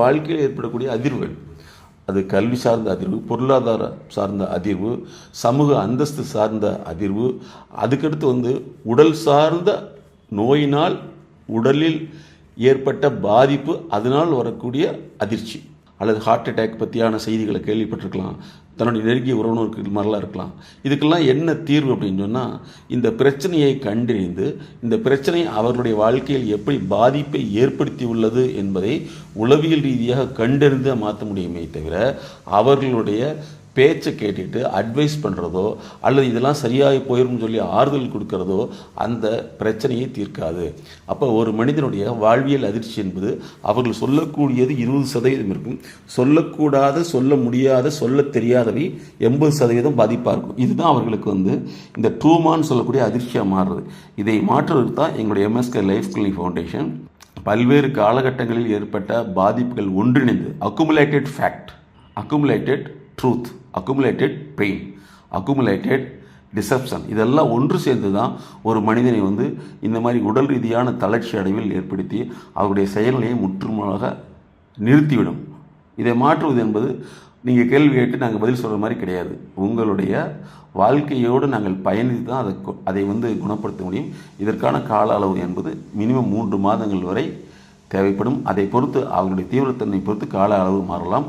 வாழ்க்கையில் ஏற்படக்கூடிய அதிர்வுகள். அது கல்வி சார்ந்த அதிர்வு பொருளாதார சார்ந்த அதிர்வு சமூக அந்தஸ்து சார்ந்த அதிர்வு. அதுக்கடுத்து வந்து உடல் சார்ந்த நோயினால் உடலில் ஏற்பட்ட பாதிப்பு அதனால் வரக்கூடிய அதிர்ச்சி. அல்லது ஹார்ட் அட்டாக் பற்றியான செய்திகளை கேள்விப்பட்டிருக்கலாம். தன்னுடைய நெருங்கிய உறவினருக்கு மாதிரிலாம் இருக்கலாம். இதுக்கெல்லாம் என்ன தீர்வு அப்படின்னு சொன்னால் இந்த பிரச்சனையை கண்டறிந்து இந்த பிரச்சனை அவர்களுடைய வாழ்க்கையில் எப்படி பாதிப்பை ஏற்படுத்தி உள்ளது என்பதை உளவியல் ரீதியாக கண்டறிந்து மாற்ற முடியுமே தவிர அவர்களுடைய பேச்சை கேட்டுட்டு அட்வைஸ் பண்ணுறதோ அல்லது இதெல்லாம் சரியாகி போயிடும்னு சொல்லி ஆறுதல் கொடுக்கறதோ அந்த பிரச்சனையை தீர்க்காது. அப்போ ஒரு மனிதனுடைய வாழ்வியல் அதிர்ச்சி என்பது அவர்கள் சொல்லக்கூடியது இருபது சதவீதம் இருக்கும். சொல்லக்கூடாத சொல்ல முடியாத சொல்ல தெரியாதவை எண்பது சதவீதம் பாதிப்பாக இருக்கும். இதுதான் அவர்களுக்கு வந்து இந்த ட்ரூமான்னு சொல்லக்கூடிய அதிர்ச்சியாக மாறுறது. இதை மாற்றுவதற்கு தான் எங்களுடைய எம்எஸ்கே லைஃப் கிளினிக் ஃபவுண்டேஷன் பல்வேறு காலகட்டங்களில் ஏற்பட்ட பாதிப்புகள் ஒன்றிணைந்து accumulated fact accumulated truth accumulated pain accumulated deception இதெல்லாம் ஒன்று சேர்ந்து தான் ஒரு மனிதனை வந்து இந்த மாதிரி உடல் ரீதியான தளர்ச்சி அடைவில் ஏற்படுத்தி அவருடைய செயல்நிலையை முற்றுமாக நிறுத்திவிடும். இதை மாற்றுவது என்பது நீங்கள் கேள்வி கேட்டு நாங்கள் பதில் சொல்கிற மாதிரி கிடையாது. உங்களுடைய வாழ்க்கையோடு நாங்கள் பயணித்து தான் அதை அதை வந்து குணப்படுத்த முடியும். இதற்கான கால அளவு என்பது மினிமம் மூன்று மாதங்கள் வரை தேவைப்படும். அதை பொறுத்து அவர்களுடைய தீவிரத்தன்மை பொறுத்து கால அளவு மாறலாம்.